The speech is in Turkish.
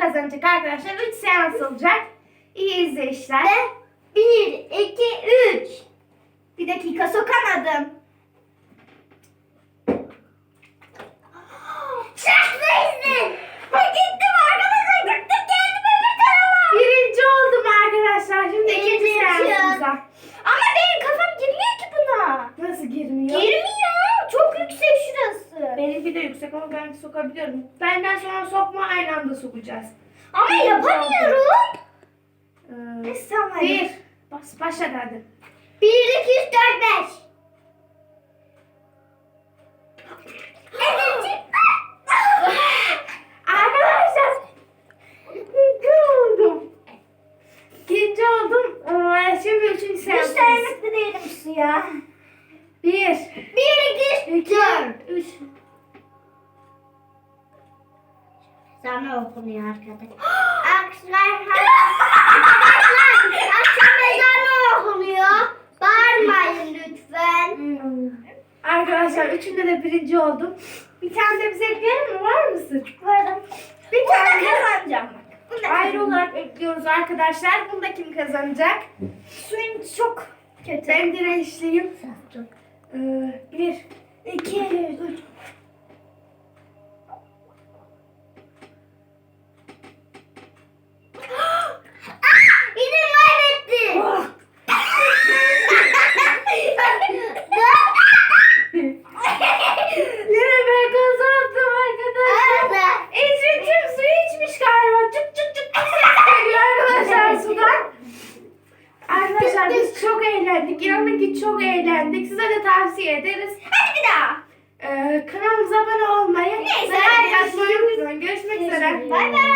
kazanacak arkadaşlar. 3 seans olacak. İyi izleyişler. Ve 1, 2, 3. Bir dakika sokamadım. Ha gittim arkadaşlar gittim geldim öbür tarafa. Birinci oldum arkadaşlar. Şimdi ikinci Birinci. seansımıza. Ama benim kafam girmiyor ki buna. Nasıl girmiyor? Girmiyor. Benimki de yüksek ama ben sokabiliyorum. Benden sonra sokma aynı anda sokacağız. Ama yapamıyorum. Ee, Neyse tamam hadi. bir. Bas, başla hadi. 1, 2, 3, 4, 5. Arkadaşlar. İkinci oldum. İkinci oldum. Ee, şimdi üçüncü Hiç seansımız. dayanıklı değilim suya. Bir. 1, 2, 3, 4. Üç. Sana okunuyor arkadaşlar. Arkadaşlar, arkadaşlar akşam ezanı okunuyor. Bağırmayın lütfen. Arkadaşlar üçünde de birinci oldum. Bir tane de bize ekleyelim mi? Var mısın? Varım. Bir tane kazanacağım bak. Ayrı olarak ekliyoruz arkadaşlar. Bunda kim kazanacak? Suyun çok kötü. Ben dirençliyim. Çok. Ee, bir. 2, Arkadaşlar biz çok eğlendik. İnanın ki çok eğlendik. Size de tavsiye ederiz. Hadi bir daha. Ee, kanalımıza abone olmayı Neyse, like atmayı unutmayın. Görüşmek üzere. Bay bay.